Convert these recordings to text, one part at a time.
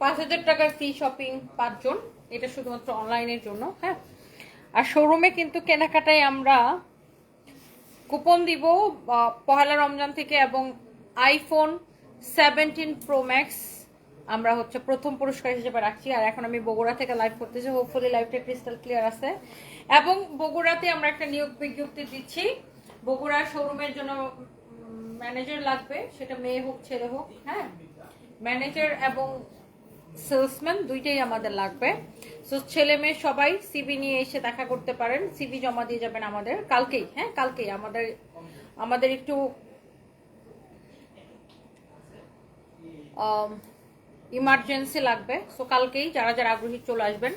পাঁচ হাজার টাকার ফ্রি শপিং পাঁচজন এটা শুধুমাত্র অনলাইনের জন্য হ্যাঁ? আর শোরুমে কিন্তু কেনাকাটায় আমরা কুপন দিব পহেলা রমজান থেকে এবং আইফোন সেভেন্টিন প্রো ম্যাক্স আমরা হচ্ছে প্রথম পুরস্কার হিসেবে রাখছি। আর এখন আমি বগুড়া থেকে লাইভ করতেছি হোপফুলি লাইভটা ক্রিস্টাল ক্লিয়ার আছে। এবং বগুড়াতে আমরা একটা নিয়োগ বিজ্ঞপ্তি দিচ্ছি। বগুড়া শোরুমের জন্য ম্যানেজার লাগবে, সেটা মেয়ে হোক, ছেলে হোক হ্যাঁ? ম্যানেজার এবং সেলসম্যান দুইটাই আমাদের লাগবে। সো ছেলে মেয়ে সবাই সিবি নিয়ে এসে দেখা করতে পারেন। সিবি জমা দিয়ে যাবেন আমাদের। কালকেই হ্যাঁ কালকেই আমাদের আমাদের একটু ইমার্জেন্সি লাগবে। সো কালকেই যারা যারা আগ্রহী চলে আসবেন।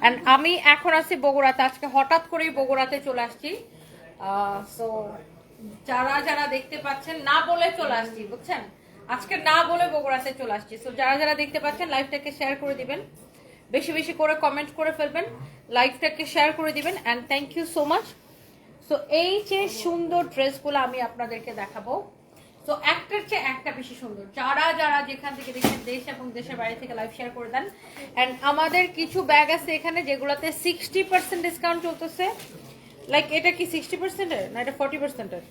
অ্যান্ড আমি এখন আছি বগুড়াতে। আজকে হঠাৎ করেই বগুড়াতে চলে আসছি। সো যারা যারা দেখতে পাচ্ছেন, না বলে চলে আসছি, বুঝছেন? আজকে না বলে বগুড়াতে চলে আসছি। সো যারা যারা দেখতে পাচ্ছেন লাইভটাকে শেয়ার করে দিবেন। বেশি বেশি করে কমেন্ট করে ফেলবেন লাইভটাকে শেয়ার করে দিবেন and thank you so much so এই যে সুন্দর ড্রেসগুলো আমি আপনাদেরকে দেখাবো। তো একটার চেয়ে একটা বেশি সুন্দর। যারা যারা যেখান থেকে দেখেন দেশ এবং দেশের বাইরে থেকে লাইভ শেয়ার করে দেন। অ্যান্ড আমাদের কিছু ব্যাগ আছে এখানে যেগুলোতে সিক্সটি পার্সেন্ট ডিসকাউন্ট চলতেছে। লাইক এটা কি সিক্সটি পার্সেন্টের না, এটা ফর্টি পার্সেন্টের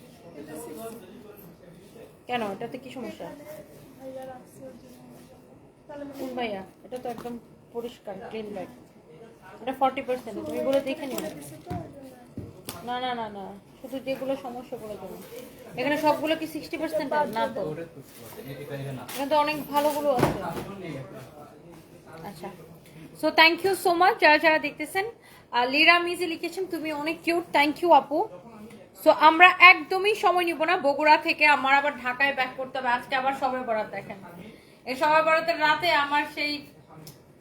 কেন? এটাতে কি সমস্যা? কোন ভাইয়া, এটা তো একদম পরিষ্কার ক্লিন ব্যাগ এটা ফর্টি পার্সেন্ট তুমি বলে দেখে নিও। না না না না, শুধু যেগুলো সমস্যা করে দেবো। এখানে সবগুলো কি সিক্সটি পার্সেন্ট না তো। এখানে তো অনেক ভালোগুলো আছে। আচ্ছা। So thank you so much যারা যারা দেখতেছেন। লিরা মিজি লিখেছেন, তুমি অনেক কিউট থ্যাংক ইউ আপু। সো আমরা একদমই সময় নিব না। বগুড়া থেকে আমার আবার ঢাকায় ব্যাক করতে হবে। আজকে আবার সবে বরাত দেখেন। এই সবে বরাতের রাতে আমার সেই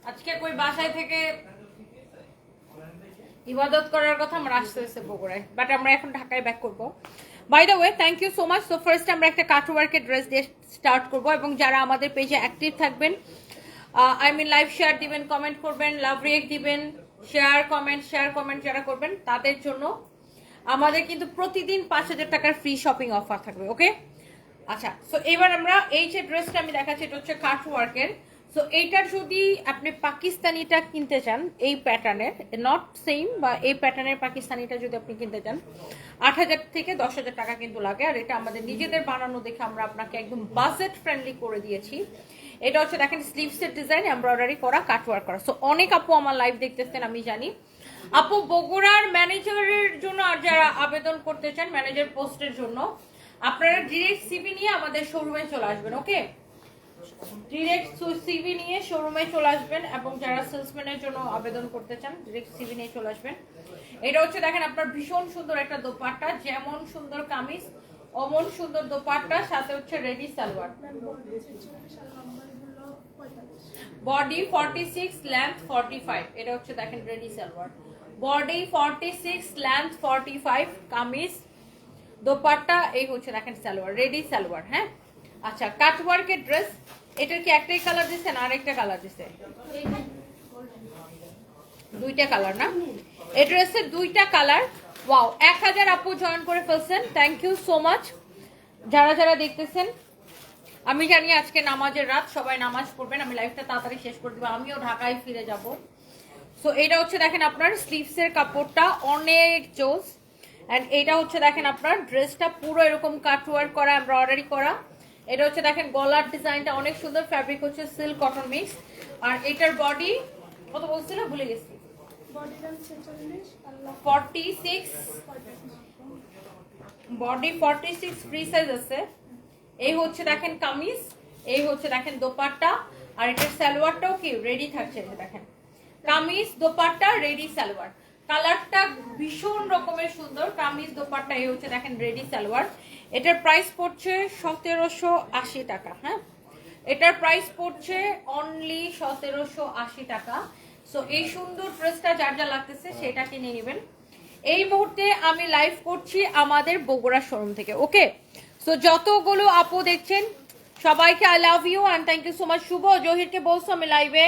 আজকে কই বাসায় থেকে ইবাদত করার কথা আমার আসতে হয়েছে বগুড়ায়। বাট আমরা এখন ঢাকায় ব্যাক করব। By the way thank you so much so first আমরা একটা কাটওয়ার্কের ড্রেস দিয়ে স্টার্ট করব এবং যারা আমাদের পেজে অ্যাক্টিভ থাকবেন আই মিন লাইভ শেয়ার দিবেন কমেন্ট করবেন লাভ রিয়েক্ট দিবেন শেয়ার কমেন্ট শেয়ার কমেন্ট যারা করবেন, তাদের জন্য আমাদের কিন্তু প্রতিদিন পাঁচ হাজার টাকার ফ্রি শপিং অফার থাকবে ওকে আচ্ছা সো এবার আমরা এই যে ড্রেসটা আমি দেখাচ্ছি, এটা হচ্ছে কাট ওয়ার্কের সো এইটার যদি আপনি পাকিস্তানিটা কিনতে চান, এই প্যাটার্নের নট সেম বা এই প্যাটার্নের পাকিস্তানিটা যদি আপনি কিনতে চান, আট হাজার থেকে দশ হাজার টাকা কিন্তু লাগে। আর এটা আমাদের নিজেদের বানানো দেখে আমরা আপনাকে একদম বাজেট ফ্রেন্ডলি করে দিয়েছি। এটা হচ্ছে দেখেন স্লিভসের ডিজাইন এমব্রয়ডারি করা কাটওয়ার্ক করা। সো অনেক আপু আমার লাইভ দেখতেছেন, আমি জানি। আপু, বগুড়ার ম্যানেজারের জন্য আর যারা আবেদন করতে চান, ম্যানেজার পোস্টের জন্য, আপনারা ডিরেক্ট সিবি নিয়ে আমাদের শোরুমে চলে আসবেন ওকে ডিরেক্ট সিভি নিয়ে শোরুমে চলে আসবেন এবং যারা সেলসম্যানের জন্য আবেদন করতে চান ডিরেক্ট সিভি নিয়ে চলে আসবেন। এটা হচ্ছে, দেখেন, আপনার ভীষণ সুন্দর একটা দোপাট্টা, যেমন সুন্দর কামিজ, অমন সুন্দর দোপাট্টা, সাথে হচ্ছে ready salwar. Body forty six length forty five এটা হচ্ছে দেখেন ready salwar. Body forty six length forty five kameez. Dupatta, এই হচ্ছে দেখেন সালোয়ার, রেডি সালোয়ার হ্যাঁ? আচ্ছা কাটওয়ার্কের ড্রেস, এটার কি একটাই কালার দিচ্ছেন আর একটা কালার দিচ্ছে দুইটা কালার না? এই ড্রেসের দুইটা কালার ওয়াও এক হাজার আপু জয়েন করে ফেলছেন থ্যাংক ইউ সো মাচ যারা যারা দেখতেছেন আমি জানি আজকে নামাজের রাত সবাই নামাজ পড়বেন আমি লাইফটা তাড়াতাড়ি শেষ করে দেবো আমিও ঢাকায় ফিরে যাব। সো এটা হচ্ছে দেখেন আপনার স্লিভসের কাপড়টা অনেক জোস অ্যান্ড এটা হচ্ছে দেখেন আপনার ড্রেসটা পুরো এরকম কাটওয়ার্ক করা এমব্রয়ডারি করা। এটা হচ্ছে দেখেন গলার ডিজাইনটা অনেক সুন্দর ফ্যাব্রিক হচ্ছে সিল্ক কটন মিক্স আর এটার বডি কত বলছিল? ভুলে গেছি। Forty six body forty six free size আছে। এই হচ্ছে দেখেন কামিজ, এই হচ্ছে দেখেন দোপাট্টা, আর এটার সালোয়ারটাও কি রেডি থাকছে দেখেন। কামিজ, দোপাট্টা রেডি সালোয়ার। কালারটা ভীষণ রকমের সুন্দর, কামিজ, দোপাট্টা, এই হচ্ছে দেখেন রেডি সালোয়ার। এটার প্রাইস পড়ছে সতেরোশো আশি টাকা হ্যাঁ? এটার প্রাইস পড়ছে অনলি সতেরোশো আশি টাকা। সো এই সুন্দর ড্রেসটা যার যা লাগতেছে সেটা কিনে নেবেন। এই মুহূর্তে আমি লাইভ করছি আমাদের বগুড়া শোরুম থেকে ওকে সো যতগুলো আপু দেখছেন, সবাইকে I love you and thank you so much Shuvo জহিরকে বলছো আমি লাইভে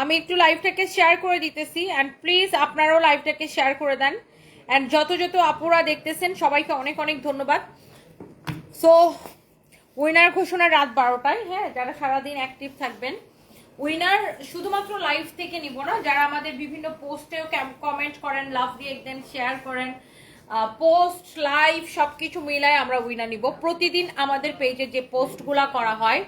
আমি একটু লাইভটাকে শেয়ার করে দিতেছি অ্যান্ড প্লিজ আপনারাও লাইভটাকে শেয়ার করে দেন অ্যান্ড যত যত আপুরা দেখতেছেন, সবাইকে অনেক অনেক ধন্যবাদ। সো উইনার ঘোষণা রাত বারোটায় হ্যাঁ যারা সারাদিন অ্যাক্টিভ থাকবেন। উইনার শুধুমাত্র লাইভ থেকে নিব না, যারা আমাদের বিভিন্ন পোস্টেও কমেন্ট করেন লাভ দিয়ে দেন শেয়ার করেন পোস্ট লাইভ সব কিছু মিলায় আমরা উইনার নিব। প্রতিদিন আমাদের পেজে যে পোস্টগুলা করা হয়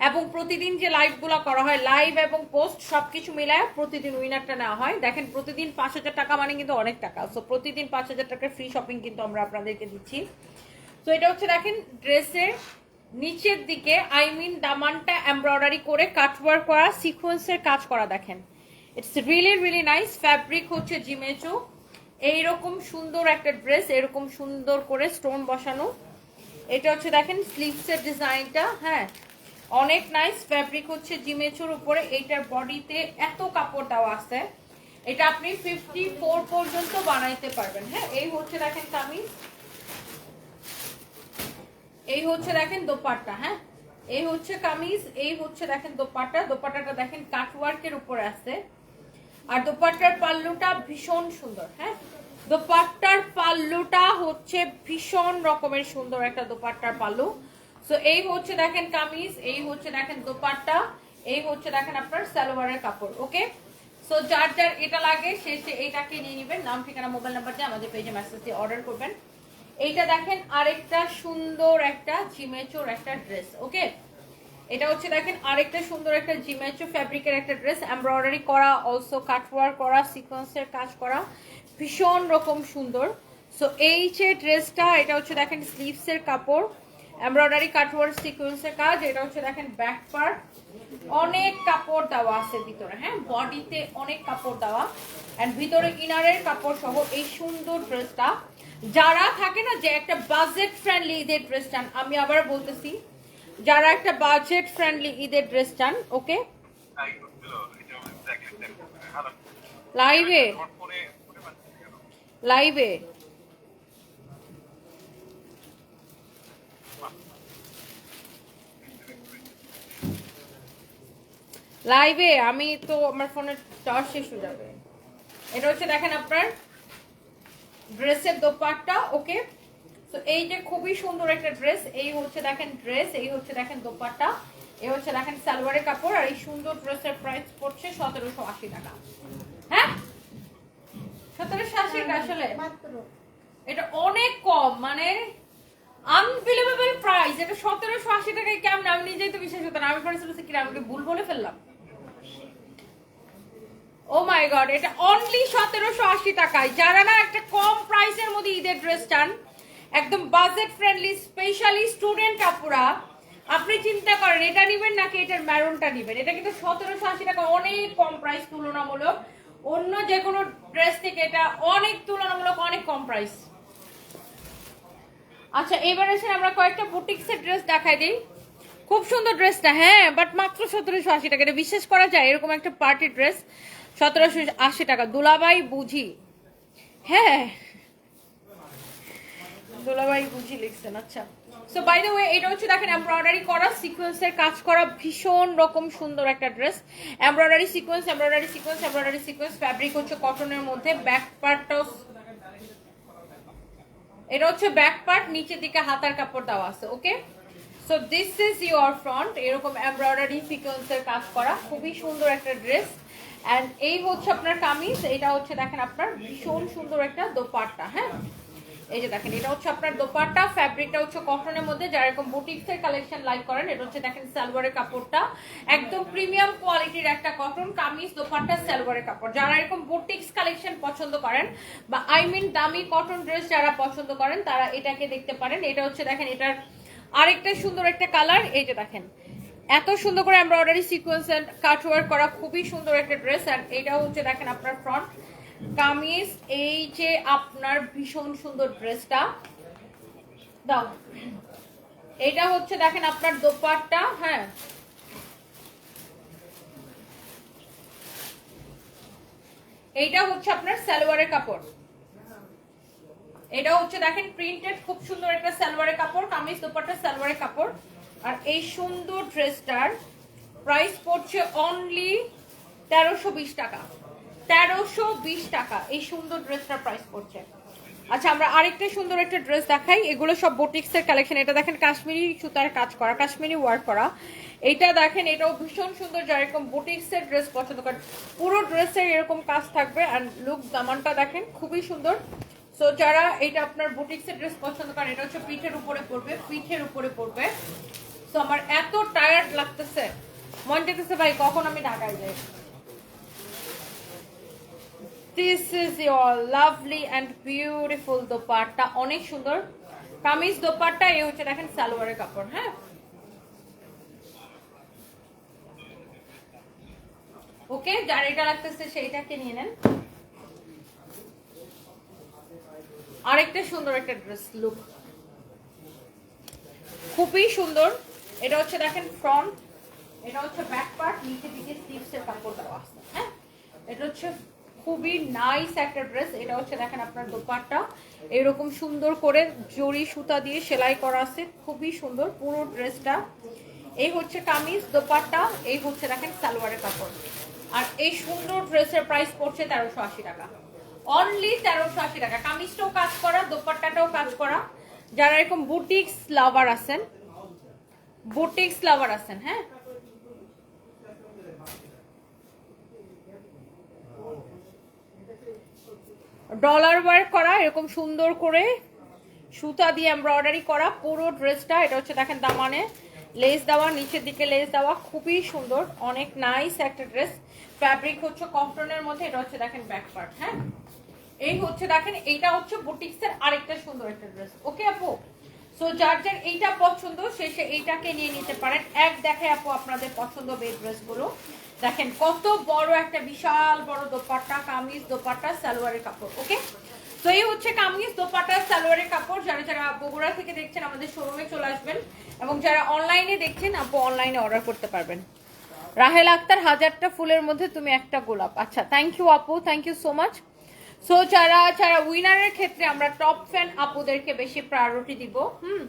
এবং প্রতিদিন যে লাইভগুলো করা হয় লাইভ এবং পোস্ট সবকিছু মিলায় প্রতিদিন উইনারটা নেওয়া হয়। দেখেন, প্রতিদিন পাঁচ হাজার টাকা মানে কিন্তু অনেক টাকা। সো প্রতিদিন পাঁচ হাজার টাকার ফ্রি শপিং কিন্তু আমরা আপনাদেরকে দিচ্ছি। তো এটা হচ্ছে দেখেন ড্রেসের নিচের দিকে আই মিন দামানটা এমব্রয়ডারি করে কাটওয়ার্ক করা সিকোয়েন্সের কাজ করা দেখেন। It's really really nice fabric হচ্ছে জিমেচো এইরকম সুন্দর একটা ড্রেস এরকম সুন্দর করে স্টোন বসানো। এটা হচ্ছে দেখেন স্লিভসের ডিজাইনটা হ্যাঁ। অনেক নাইস ফ্যাব্রিক হচ্ছে জিমেচোর উপরে। এইটার বডিতে এত কাপড় দেওয়া আছে। এটা আপনি ফিফটি ফোর পর্যন্ত বানাইতে পারবেন। হ্যাঁ এই হচ্ছে দেখেন কামিজ। এই হচ্ছে দেখেন দোপাট্টা হ্যাঁ? এই হচ্ছে কামিজ, এই হচ্ছে দেখেন দোপাট্টা। দোপাট্টাটা দেখেন কাটওয়ার্কের উপরে আছে। আর দোপাট্টার পাল্লুটা ভীষণ সুন্দর হ্যাঁ? দোপাট্টার পাল্লুটা হচ্ছে ভীষণ রকমের সুন্দর একটা দোপাট্টার পাল্লু। সো এই হচ্ছে দেখেন কামিজ, এই হচ্ছে দেখেন দোপাট্টা, এই হচ্ছে দেখেন আপনার সালোয়ারের কাপড় ওকে সো যার যার এটা লাগে, সে সে এইটাকে নিয়ে নেবেন। নাম, ঠিকানা মোবাইল নাম্বার দিয়ে আমাদের পেজে মেসেজ দিয়ে অর্ডার করবেন। এইটা দেখেন আরেকটা সুন্দর একটা জিমেচোর একটা ড্রেস ওকে এটা হচ্ছে দেখেন আরেকটা সুন্দর একটা জিমেচো ফ্যাব্রিকের একটা ড্রেস এমব্রয়ডারি করা অলসো কাটওয়ার করা সিকোয়েন্সের কাজ করা, ভীষণ রকম সুন্দর। সো এই যে ড্রেসটা এটা হচ্ছে দেখেন স্লিভসের কাপড়। এমব্রয়ডারি কাটওয়ার সিকোয়েন্সের কাজ, এটা হচ্ছে দেখেন ব্যাক পার্ট অনেক কাপড় দেওয়া আছে ভিতরে হ্যাঁ? বডিতে অনেক কাপড় দেওয়া। অ্যান্ড ভিতরে ইনারের কাপড় সহ এই সুন্দর ড্রেসটা যারা থাকে না যে একটা বাজেট ফ্রেন্ডলি ঈদের ড্রেস চান, আমি আবার বলতেছি, যারা একটা বাজেট ফ্রেন্ডলি ঈদের ড্রেস চান, ওকে? লাইভে লাইভে লাইভে আমি তো আমার ফোনের চার্জ শেষ হয়ে যাবে। এটা হচ্ছে দেখেন আপনার ড্রেসের দোপাট্টা ওকে তো এই যে খুবই সুন্দর একটা ড্রেস এই হচ্ছে দেখেন ড্রেস এই হচ্ছে দেখেন দোপাট্টা এই হচ্ছে দেখেন সালোয়ারের কাপড় আর এই সুন্দর ড্রেসের প্রাইস পড়ছে সতেরোশো আশি টাকা। হ্যাঁ? সতেরোশো আশি টাকা আসলে এটা অনেক কম মানে আনবিলিভেবল প্রাইস এটা সতেরোশো আশি টাকায় কেমন? আমি নিজেই তো বিশ্বাস হতো না। আমি পরে কিনা আমাকে ভুল বলে ফেললাম? ও মাই গড এটা অনলি সতেরোশো আশি টাকায়। যারা না একটা কম প্রাইসের মধ্যে ঈদের ড্রেস চান, একদম বাজেট ফ্রেন্ডলি স্পেশালি স্টুডেন্ট আপুরা আপনি চিন্তা করেন, এটা নিবেন নাকি এটার ম্যারুনটা নিবেন? এটা কিন্তু সতেরোশো আশি টাকা, অনেক কম প্রাইস তুলনামূলক। অন্য যে কোনো ড্রেস থেকে এটা অনেক তুলনামূলক, অনেক কম প্রাইস আচ্ছা এবার এসে আমরা কয়েকটা বুটিক্সের ড্রেস দেখাই দিই। খুব সুন্দর ড্রেসটা হ্যাঁ বাট মাত্র সতেরোশো আশি টাকা। এটা বিশ্বাস করা যায়, এরকম একটা পার্টি ড্রেস সতেরোশো আশি টাকা। দুলাবাই বুঝি। হ্যাঁ। দুলাবাই বুঝি লিখছেন আচ্ছা। সো বাই দ্য ওয়ে এটা হচ্ছে দেখেন এমব্রয়ডারি করা সিকোয়েন্সের কাজ করা, ভীষণ রকম সুন্দর একটা dress embroidery sequence embroidery sequence embroidery sequence fabric হচ্ছে কটনের মধ্যে ব্যাক পার্টটাও এটা হচ্ছে ব্যাক পার্ট নিচের দিকে হাতার কাপড় দেওয়া আছে okay so this is your front এরকম এমব্রয়ডারি সিকোয়েন্সের কাজ করা, খুবই সুন্দর একটা ড্রেস অ্যান্ড এই হচ্ছে আপনার কামিজ, এটা হচ্ছে দেখেন আপনার ভীষণ সুন্দর একটা দোপাট্টা হ্যাঁ? এই যে দেখেন, এটা হচ্ছে আপনার দোপাট্টা, ফ্যাব্রিকটা হচ্ছে কটনের মধ্যে, যারা এরকম বুটিক্সের কালেকশন লাইক করেন, এটা হচ্ছে দেখেন সালোয়ারের কাপড়টা, একদম প্রিমিয়াম কোয়ালিটির একটা কটন কামিজ, দোপাট্টা, সালোয়ারের কাপড়। যারা এরকম বুটিক্স কালেকশন পছন্দ করেন, বা আই মিন দামি কটন ড্রেস যারা পছন্দ করেন, তারা এটাকে দেখতে পারেন। এটা হচ্ছে দেখেন, এটার আরেকটা সুন্দর একটা কালার এই যে দেখেন এত সুন্দর করে এমব্রয়ডারি সিকোয়েন্স এন্ড কাটওয়ার্ক করা খুবই সুন্দর একটা ড্রেস আর এটা হচ্ছে দেখেন আপনার ফ্রন্ট কামিজ, এই যে আপনার ভীষণ সুন্দর ড্রেসটা দাও। এটা হচ্ছে দেখেন আপনার দোপাট্টা হ্যাঁ। এইটা হচ্ছে আপনার সালোয়ারের কাপড়। এটা হচ্ছে দেখেন প্রিন্টেড খুব সুন্দর একটা সালোয়ারের কাপড়, কামিজ, দোপাট্টা, সালোয়ারের কাপড়। আর এই সুন্দর ড্রেসটার প্রাইস পড়ছে অনলি তেরোশো বিশ টাকা। তেরোশো বিশ টাকা এই সুন্দর ড্রেসটার প্রাইস পড়ছে। আচ্ছা আমরা আরেকটা সুন্দর একটা ড্রেস দেখাই। এগুলো সব বোটিক্সের কালেকশন এটা দেখেন কাশ্মীরি সুতার কাজ করা, কাশ্মীরি ওয়ার্ক করা। এটা দেখেন, এটাও ভীষণ সুন্দর যারা এরকম বুটিক্সের ড্রেস পছন্দ করেন। পুরো ড্রেসের এরকম কাজ থাকবে আর লুক দামানটা দেখেন, খুবই সুন্দর। সো যারা এটা আপনার বুটিক্সের ড্রেস পছন্দ করেন, এটা হচ্ছে পিঠের উপরে পড়বে পিঠের উপরে পড়বে সো আমার এত টায়ার্ড লাগতেছে। মন যেতেছে ভাই, কখন আমি ঢাকায় যাই? This is your lovely and beautiful dupatta. অনেক সুন্দর। কামিজ দোপাট্টা, এই হচ্ছে দেখেন সালোয়ারের কাপড় হ্যাঁ? ওকে যার এটা লাগতেছে, সেইটাকে নিয়ে নেন। আরেকটা সুন্দর একটা ড্রেস লুক খুবই সুন্দর। এটা হচ্ছে দেখেন ফ্রন্ট এটা হচ্ছে ব্যাক পার্ট নিচে দিকে স্লিভস এর কাপড় দেওয়া আছে হ্যাঁ? এটা হচ্ছে খুবই নাইস একটা ড্রেস এটা হচ্ছে দেখেন আপনার দোপাট্টা। এরকম সুন্দর করে জরি সুতা দিয়ে সেলাই করা আছে, খুবই সুন্দর পুরো ড্রেসটা এই হচ্ছে কামিজ, দোপাট্টা, এই হচ্ছে দেখেন সালোয়ারের কাপড়। আর এই সুন্দর ড্রেসের প্রাইস পড়ছে তেরোশো আশি টাকা। অনলি তেরোশো আশি টাকা। কামিজটাও কাজ করা, দোপাট্টাটাও কাজ করা। যারা এরকম বুটিক্স লাভার আছেন বুটিক্স লাভার আছেন হ্যাঁ? ডলার ওয়ার্ক করা, এরকম সুন্দর করে সুতা দিয়ে এমব্রয়ডারি করা, পুরো ড্রেসটা, এটা হচ্ছে দেখেন দামানে, লেস দেওয়া, নিচের দিকে লেস দেওয়া, খুবই সুন্দর, অনেক নাইস একটা ড্রেস। ফ্যাব্রিক হচ্ছে কটনের মধ্যে, এটা হচ্ছে দেখেন ব্যাক পার্ট হ্যাঁ? এই হচ্ছে দেখেন, এইটা হচ্ছে বুটিক্সের আরেকটা সুন্দর একটা ড্রেস। ওকে আপু? সো যার যার এইটা পছন্দ, সে সে এইটাকে নিয়ে নিতে পারেন। এক দেখে আপু আপনাদের পছন্দ হবে ড্রেসগুলো। দেখেন কত বড় একটা বিশাল বড় দোপাট্টা, কামিজ দোপাট্টা, সালোয়ারের কাপড়, ওকে? তো এই হচ্ছে কামিজ দোপাট্টা, সালোয়ারের কাপড়। যারা যারা বগুড়া থেকে দেখছেন, আমাদের শোরুমে চলে আসবেন। এবং যারা অনলাইনে দেখছেন, আপু অনলাইনে অর্ডার করতে পারবেন। রাহেল আক্তার, হাজারটা ফুলের মধ্যে তুমি একটা গোলাপ। আচ্ছা থ্যাংক ইউ আপু। Thank you so much so যারা যারা উইনারের ক্ষেত্রে আমরা টপ ফ্যান আপুদেরকে বেশি প্রায়োরিটি দিব, হুম?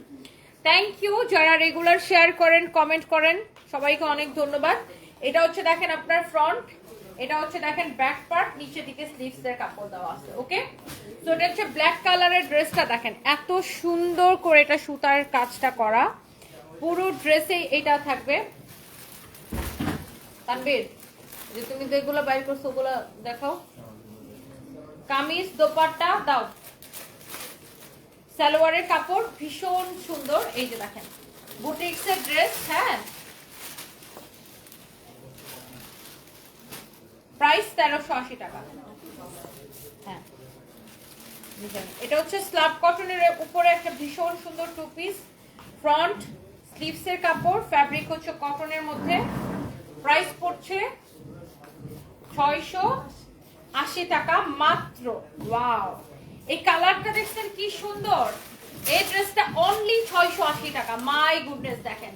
থ্যাংক ইউ যারা রেগুলার শেয়ার করেন কমেন্ট করেন, সবাইকে অনেক ধন্যবাদ। এটা হচ্ছে দেখেন আপনার ফ্রন্ট এটা হচ্ছে দেখেন ব্যাক পার্ট নিচের দিকে স্লিভস এর কাপড় দেওয়া আছে ওকে তো এটা হচ্ছে ব্ল্যাক কালারের ড্রেসটা দেখেন, এত সুন্দর করে এটা সুতার কাজটা করা। পুরো ড্রেসে এটা থাকবে। তানবীর যে তুমি যেগুলো বাইর করছ, ওগুলো দেখাও। কামিজ দোপাট্টা, দাও। সালোয়ারের কাপড় ভীষণ সুন্দর। এই যে দেখেন বুটিক্স এর ড্রেস হ্যাঁ। প্রাইস তেরোশো আশি টাকা। হ্যাঁ। এটা হচ্ছে স্লাব কটনের উপরে একটা ভীষণ সুন্দর টু পিস ফ্রন্ট স্লিভস এর কাপড় ফ্যাব্রিক হচ্ছে কটনের মধ্যে। প্রাইস পড়ছে ছয়শো আশি টাকা মাত্র। ওয়াও এই কালারটা দেখছেন কি সুন্দর। এই ড্রেসটা অনলি ছয়শো আশি টাকা। মাই গুডনেস দেখেন।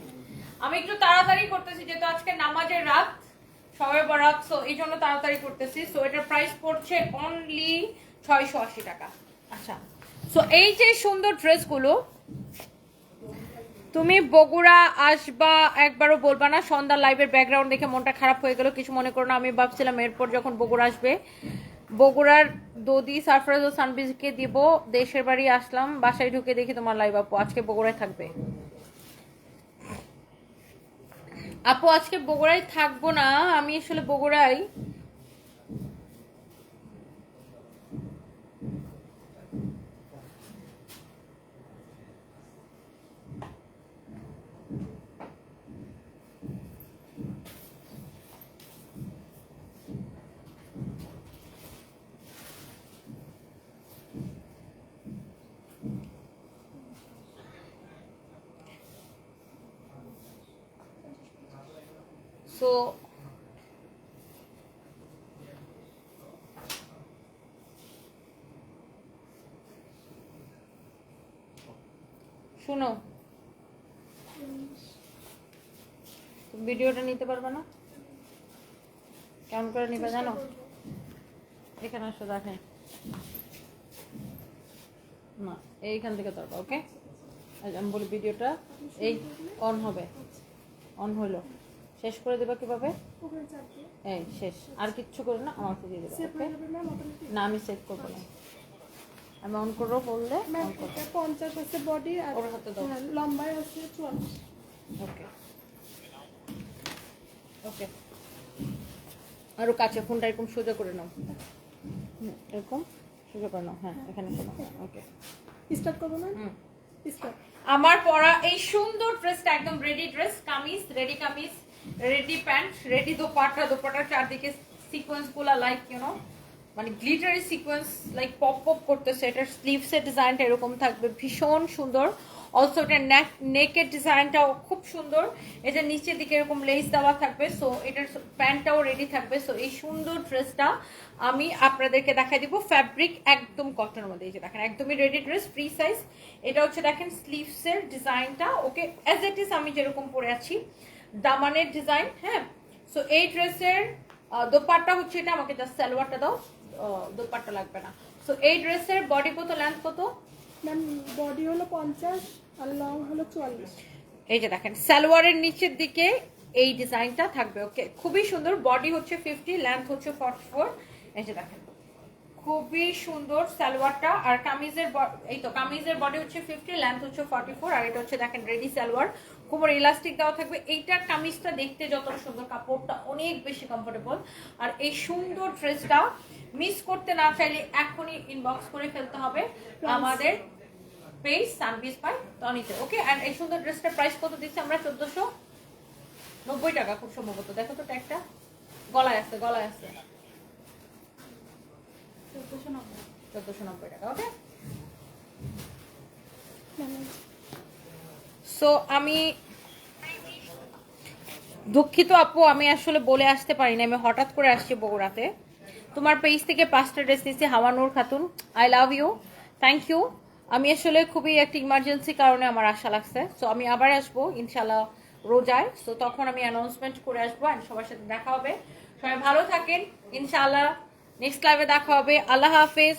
আমি একটু তাড়াতাড়ি করতেছি, যেহেতু আজকে নামাজের রাত, সবে বরাত সো এই জন্য তাড়াতাড়ি করতেছি। সো এটার প্রাইস পড়ছে অনলি ছয়শো আশি টাকা। আচ্ছা। সো এই যে সুন্দর ড্রেসগুলো তুমি বগুড়া আসবা, একবারও বলবা না সন্ধ্যা লাইভের ব্যাকগ্রাউন্ড দেখে মনটা খারাপ হয়ে গেল, কিছু মনে করো না, আমি ভাবছিলাম এরপর যখন বগুড়া আসবে, বগুড়ার দদি, সারফরাজ ও সানবিজকে দিব, দেশের বাড়ি আসলাম, বাসায় ঢুকে দেখি তোমার লাইভ আপু, আজকে বগুড়ায় থাকবে। আপু, আজকে বগুড়ায় থাকব না, আমি আসলে বগুড়ায় সো শুনো। ভিডিওটা নিতে পারবে না? কেমন করে নিবে জানো? এখানে আসো, দেখে। না, এইখান থেকে দরকার ওকে? আমি বলি ভিডিওটা, এই অন হবে। অন হলো। শেষ করে দেবা কীভাবে? এই শেষ। আর কিচ্ছু করে না আমাকে দিয়ে দেবে না আমি সেভ করব না। আমি অন করব বললে পঞ্চাশ আছে বডি আর ওর হাতে। হ্যাঁ, লম্বায় আছে চুয়াল্লিশ। ওকে। ওকে। আরও কাছে ফোনটা এরকম সোজা করে নাও। এরকম সোজা করে নাও হ্যাঁ এখানে ওকে। স্টার্ট করব হুম। স্টার্ট আমার পরা এই সুন্দর ড্রেসটা একদম ready dress kameez ready kameez. Ready pant, ready dupatta দোপাট্টার চারদিকে সিকোয়েন্সগুলা লাইক ইউ নো মানে glittery sequence like pop pop করতেছে। এটার স্লিভসের ডিজাইনটা এরকম থাকবে। ভীষণ সুন্দর। অলসো এটার নেক নেকের ডিজাইনটাও খুব সুন্দর। এটা নিচের দিকে এরকম লেস দেওয়া থাকবে সো এটার প্যান্টটাও রেডি থাকবে। সো এই সুন্দর ড্রেসটা আমি আপনাদেরকে দেখাই দিব। ফ্যাব্রিক একদম কটনের মধ্যে। এই যে দেখেন, একদমই রেডি ড্রেস ফ্রি সাইজ এটা হচ্ছে, দেখেন স্লিভসের ডিজাইনটা ওকে অ্যাজ ইট ইজ আমি যেরকম পরে আছি। দামানের ডিজাইন হ্যাঁ? সো এই ড্রেসের দোপাট্টা হচ্ছে এটা আমাকে জাস্ট সালোয়ারটা দাও। দোপাট্টা লাগবে না। সো এই ড্রেসের বডি কত লেন্থ কত? ম্যাম বডি হলো পঞ্চাশ আর লং হলো চুয়াল্লিশ এই যে দেখেন সালোয়ারের নিচের দিকে এই ডিজাইনটা থাকবে ওকে খুবই সুন্দর বডি হচ্ছে ফিফটি লেন্থ হচ্ছে ফর্টি ফোর এই যে দেখেন খুবই সুন্দর সালোয়ারটা। আর কামিজের এই তো কামিজের বডি হচ্ছে ফিফটি লেন্থ হচ্ছে ফর্টি ফোর আর এটা হচ্ছে দেখেন রেডি সালোয়ার। কোমর ইলাস্টিক দেওয়া থাকবে। এইটার কামিজটা দেখতে যতটা সুন্দর কাপড়টা অনেক বেশি কমফোর্টেবল আর এই সুন্দর ড্রেসটা মিস করতে না চাইলে এখনই ইনবক্স করে ফেলতে হবে আমাদের পেজ সানবিস বাই টনিতে ওকে অ্যান্ড এই সুন্দর ড্রেসটার প্রাইস কত দিচ্ছি আমরা? চোদ্দশো নব্বই টাকা খুব সম্ভবত। দেখো তো ট্যাগটা গলায় আছে গলায় আছে। সো আমি দুঃখিত আপু, আমি আসলে বলে আসতে পারি না আমি হঠাৎ করে আসছি বগুড়াতে। তোমার পেজ থেকে পাঁচটা ড্রেস নিয়েছি Hawanur Khatun I love you thank you আমি আসলে খুবই একটা ইমার্জেন্সি কারণে আমার আশা লাগছে। সো আমি আবার আসব ইনশাল্লাহ রোজায়। সো তখন আমি অ্যানাউন্সমেন্ট করে আসব অ্যান্ড সবার সাথে দেখা হবে। সবাই ভালো থাকেন, ইনশাআল্লাহ। নেক্সট লাইভে দেখা হবে। আল্লাহ হাফেজ।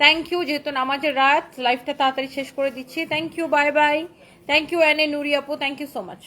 থ্যাংক ইউ যেহেতু নামাজের রাত। লাইভটা তাড়াতাড়ি শেষ করে দিচ্ছি। Thank you bye bye thank you অ্যানে নুরি আপু। Thank you so much